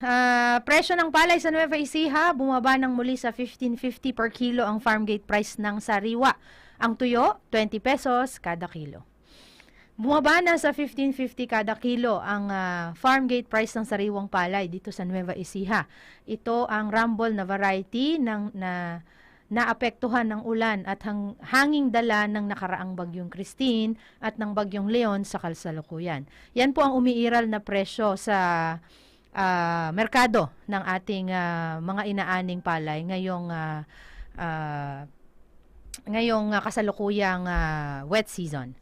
Ah, presyo ng palay sa Nueva Ecija bumaba ng muli sa 15.50 per kilo ang farm gate price ng sariwa. Ang tuyo, 20 pesos kada kilo. Bumaba na sa 15.50 kada kilo ang ah, farm gate price ng sariwang palay dito sa Nueva Ecija. Ito ang rumble na variety ng na naapektuhan ng ulan at hang, hanging dala ng nakaraang bagyong Christine at ng bagyong Leon sa Kalsalukuyan. Yan po ang umiiral na presyo sa ah, merkado ng ating ah, mga inaaning palay ngayong ah, ah, ngayong ah, kasalukuyang ah, wet season.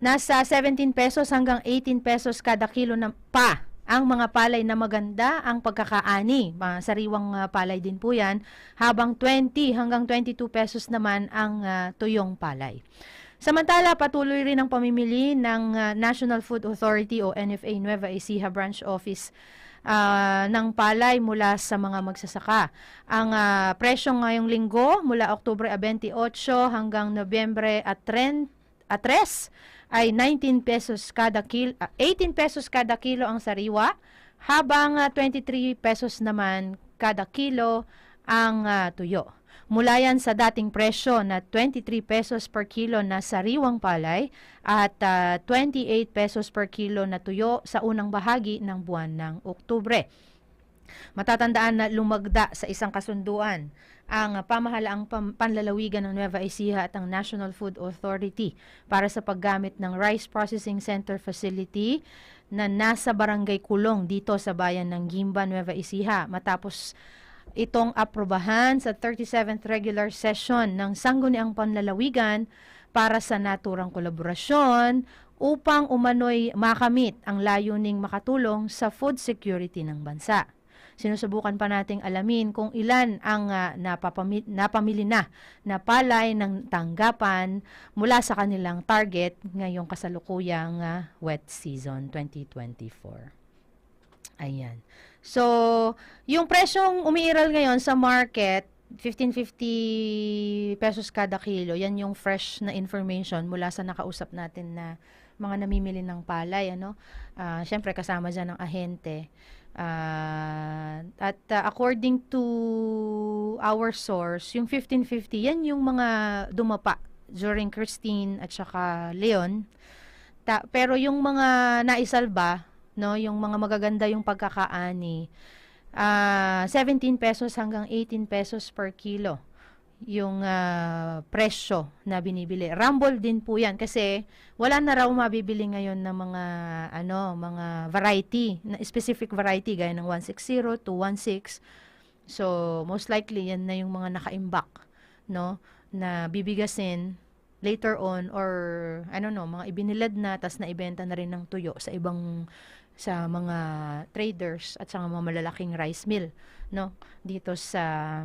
Nasa 17 pesos hanggang 18 pesos kada kilo ng pa ang mga palay na maganda ang pagkakaani. Mga sariwang ah, palay din po yan. Habang 20 hanggang 22 pesos naman ang ah, tuyong palay. Samantala, patuloy rin ang pamimili ng ah, National Food Authority o NFA Nueva Ecija Branch Office ah, ng palay mula sa mga magsasaka. Ang ah, presyo ngayong linggo mula Oktubre 28 hanggang Nobyembre at 30 at 3 ay 19 pesos kada kilo, 18 pesos kada kilo ang sariwa, habang ah, 23 pesos naman kada kilo ang ah, tuyo. Mula yan sa dating presyo na 23 pesos per kilo na sariwang palay at ah, 28 pesos per kilo na tuyo sa unang bahagi ng buwan ng Oktubre. Matatandaan na lumagda sa isang kasunduan ang ah, pamahalaang pam- panlalawigan ng Nueva Ecija at ang National Food Authority para sa paggamit ng Rice Processing Center Facility na nasa Barangay Kulong dito sa bayan ng Gimba, Nueva Ecija matapos itong aprobahan sa 37th regular session ng Sangguniang Panlalawigan para sa naturang kolaborasyon upang umano'y makamit ang layuning makatulong sa food security ng bansa. Sinusubukan pa nating alamin kung ilan ang ah, napapami- napamili na na palay ng tanggapan mula sa kanilang target ngayong kasalukuyang ah, wet season 2024. Ayan. So, yung presyong umiiral ngayon sa market, 1550 pesos kada kilo. Yan yung fresh na information mula sa nakausap natin na mga namimili ng palay. Ano? Ah, Siyempre, kasama dyan ng ahente. Ah, at ah, according to our source, yung 1550, yan yung mga dumapa during Christine at saka Leon. Ta- pero yung mga naisalba, no, yung mga magaganda yung pagkakaani, ah 17 pesos hanggang 18 pesos per kilo yung ah, presyo na binibili. Rumble din po 'yan kasi wala na raw mabibili ngayon ng mga ano, mga variety, na specific variety gaya ng 160 to 16. So, most likely yan na yung mga nakaimbak, no, na bibigasin later on or I don't know, mga ibinilad na tas naibenta na rin ng tuyo sa ibang sa mga traders at sa mga malalaking rice mill, no, dito sa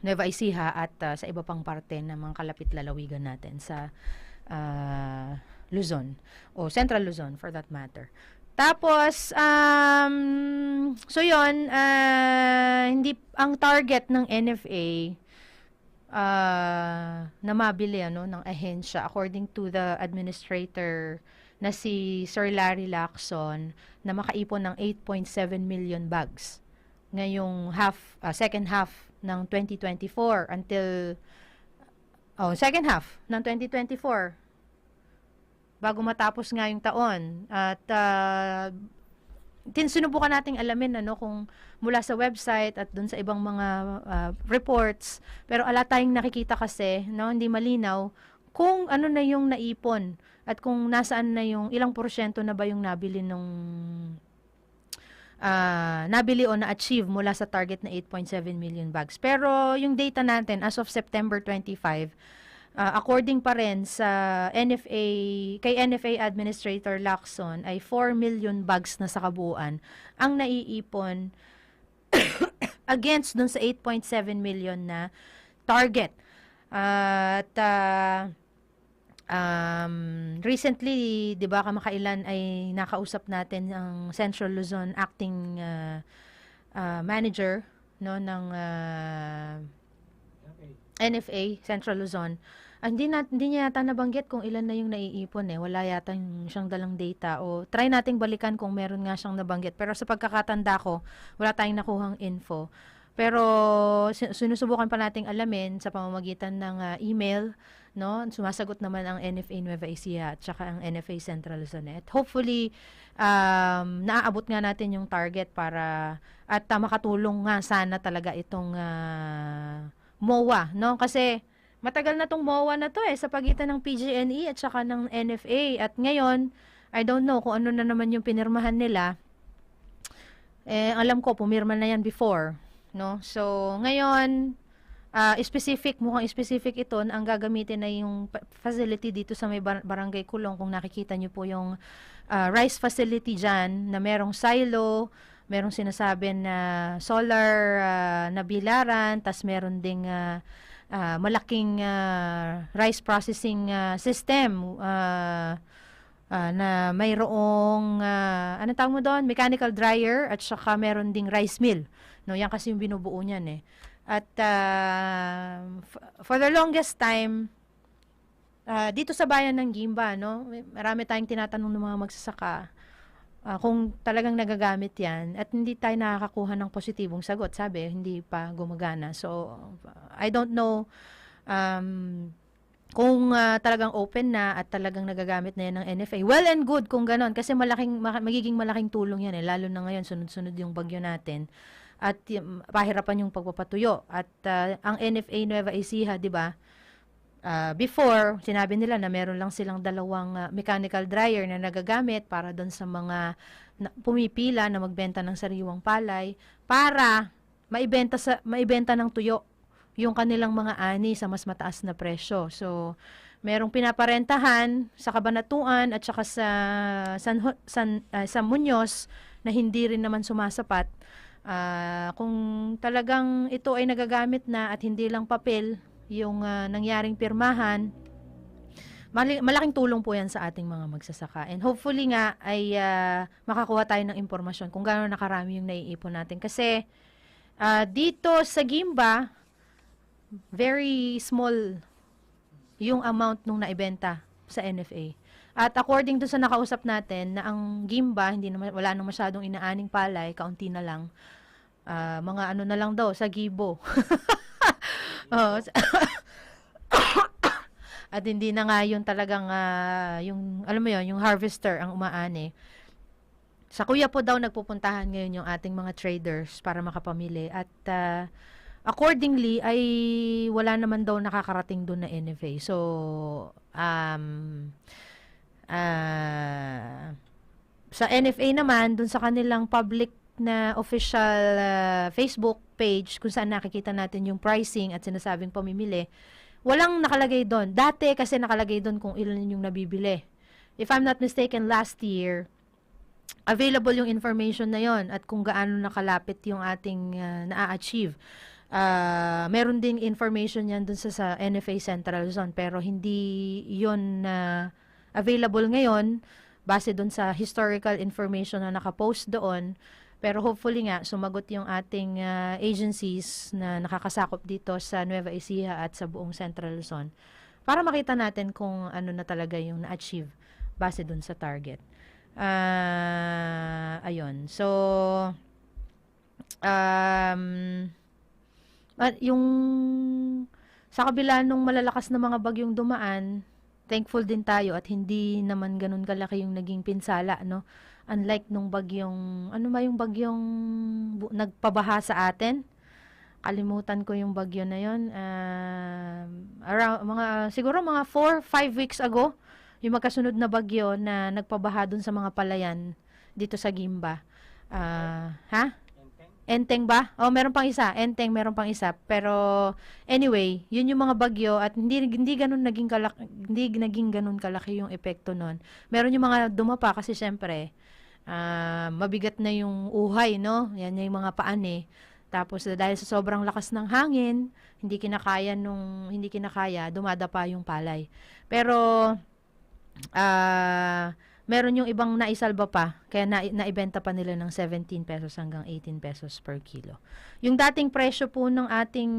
Nueva Ecija at ah, sa iba pang parte ng mga kalapit lalawigan natin sa ah, Luzon o Central Luzon for that matter. Tapos, um, so yon ah, hindi, ang target ng NFA ah, na mabili ano, ng ahensya according to the administrator na si Sir Larry Lacson na makaipon ng 8.7 million bags ngayong half, ah, second half ng 2024 until oh, second half ng 2024 bago matapos nga yung taon. At uh, sinubukan nating alamin ano kung mula sa website at dun sa ibang mga ah, reports. Pero ala tayong nakikita kasi no hindi malinaw kung ano na yung naipon at kung nasaan na yung ilang porsyento na ba yung nabili nung ah, nabili o na-achieve mula sa target na 8.7 million bags. Pero yung data natin as of September 25, ah, according pa rin sa NFA, kay NFA Administrator Lacson ay 4 million bags na sa kabuuan ang naiipon against dun sa 8.7 million na target. At ah, um, recently, 'di ba, kamakailan ay nakausap natin ang Central Luzon acting ah, ah, manager no ng ah, NFA, Central Luzon, ah, hindi, na, hindi niya yata nabanggit kung ilan na yung naiipon eh. Wala yata yung siyang dalang data. O try nating balikan kung meron nga siyang nabanggit. Pero sa pagkakatanda ko, wala tayong nakuhang info. Pero sin- sinusubukan pa nating alamin sa pamamagitan ng ah, email, no? Sumasagot naman ang NFA Nueva Ecija at saka ang NFA Central Luzon. At hopefully um, naaabot nga natin yung target para at ah, makatulong nga sana talaga itong ah, MOA, no? Kasi matagal na tong MOA na to eh sa pagitan ng PGNE at saka ng NFA at ngayon I don't know kung ano na naman yung pinirmahan nila. Eh alam ko pumirma na yan before, no? So ngayon ah, specific mukhang specific ito ang gagamitin na yung facility dito sa may bar- barangay Kulong kung nakikita niyo po yung ah, rice facility diyan na merong silo, merong sinasabi na solar ah, na bilaran, tas meron ding ah, ah, malaking ah, rice processing ah, system ah, ah, na mayroong uh, ano tawag mo doon? Mechanical dryer at saka meron ding rice mill. No, yan kasi yung binubuo niyan eh. At f- for the longest time ah, dito sa bayan ng Gimba, no, marami tayong tinatanong ng mga magsasaka ah, kung talagang nagagamit yan at hindi tayo nakakakuha ng positibong sagot. Sabi, hindi pa gumagana. So, I don't know um, kung ah, talagang open na at talagang nagagamit na yan ng NFA. Well and good kung ganon kasi malaking, ma- magiging malaking tulong yan eh. Lalo na ngayon, sunod-sunod yung bagyo natin at yung, pahirapan yung pagpapatuyo. At ah, ang NFA Nueva Ecija, di ba, Ah, before, sinabi nila na meron lang silang dalawang ah, mechanical dryer na nagagamit para doon sa mga na- pumipila na magbenta ng sariwang palay para maibenta sa maibenta ng tuyo yung kanilang mga ani sa mas mataas na presyo. So, merong pinaparentahan sa Kabanatuan at saka sa San, San, ah, sa Muñoz na hindi rin naman sumasapat. Ah, kung talagang ito ay nagagamit na at hindi lang papel yung ah, nangyaring pirmahan, malaking tulong po yan sa ating mga magsasaka. And hopefully nga ay ah, makakuha tayo ng impormasyon kung gaano nakarami yung naiipon natin. Kasi ah, dito sa Gimba, very small yung amount nung naibenta sa NFA. At according to sa nakausap natin na ang Gimba, hindi naman, wala nang masyadong inaaning palay, kaunti na lang. Ah, mga ano na lang daw, sa Gibo. Oo. At hindi na nga yung talagang, ah, yung, alam mo yun, yung harvester ang umaani. Sa kuya po daw nagpupuntahan ngayon yung ating mga traders para makapamili. At ah, accordingly, ay wala naman daw nakakarating doon na NFA. So, um, ah, sa NFA naman, doon sa kanilang public na official ah, Facebook page kung saan nakikita natin yung pricing at sinasabing pamimili, walang nakalagay doon. Dati kasi nakalagay doon kung ilan yung nabibili. If I'm not mistaken, last year, available yung information na yon at kung gaano nakalapit yung ating ah, na-achieve. Ah, meron ding information yan dun sa, sa NFA Central Zone pero hindi yon na available ngayon base dun sa historical information na nakapost doon. Pero hopefully nga, sumagot yung ating ah, agencies na nakakasakop dito sa Nueva Ecija at sa buong Central Luzon para makita natin kung ano na talaga yung na-achieve base dun sa target. Ah, ayun. So, um, at yung sa kabila nung malalakas na mga bagyong dumaan, thankful din tayo at hindi naman ganun kalaki yung naging pinsala, no? Unlike nung bagyong, ano ba yung bagyong bu- nagpabaha sa atin? Kalimutan ko yung bagyo na yon. Um, around, mga, siguro mga 4, 5 weeks ago, yung magkasunod na bagyo na nagpabaha dun sa mga palayan dito sa Gimba. Ah, ha? Enteng ba? Oh, meron pang isa. Enteng, meron pang isa. Pero anyway, yun yung mga bagyo at hindi hindi ganun naging kalaki, hindi naging ganun kalaki yung epekto nun. Meron yung mga dumapa kasi syempre ah, mabigat na yung uhay, no? Yan yung mga paan eh. Tapos eh, dahil sa sobrang lakas ng hangin, hindi kinakaya nung hindi kinakaya, dumadapa yung palay. Pero ah Meron yung ibang naisalba pa, kaya na, naibenta pa nila ng 17 pesos hanggang 18 pesos per kilo. Yung dating presyo po ng ating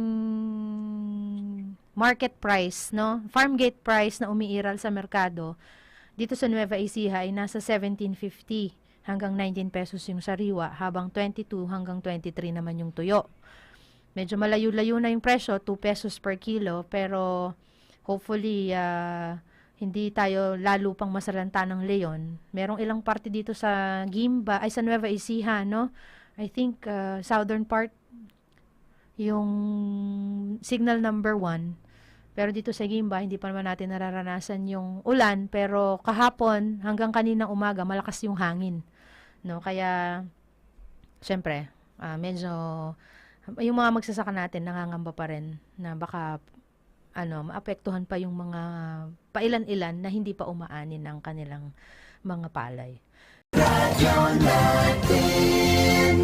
market price, no? Farm gate price na umiiral sa merkado, dito sa Nueva Ecija ay nasa 17.50 hanggang 19 pesos yung sariwa, habang 22 hanggang 23 naman yung tuyo. Medyo malayo-layo na yung presyo, 2 pesos per kilo, pero hopefully ah, hindi tayo lalo pang masalanta ng leon. Merong ilang parte dito sa Gimba, ay sa Nueva Ecija, no? I think ah, southern part yung signal number one. Pero dito sa Gimba, hindi pa naman natin nararanasan yung ulan. Pero kahapon, hanggang kaninang umaga, malakas yung hangin. No? Kaya, syempre, ah, medyo, yung mga magsasaka natin, nangangamba pa rin na baka, ano, maapektuhan pa yung mga pailan-ilan na hindi pa umaanin ang kanilang mga palay. Radyo natin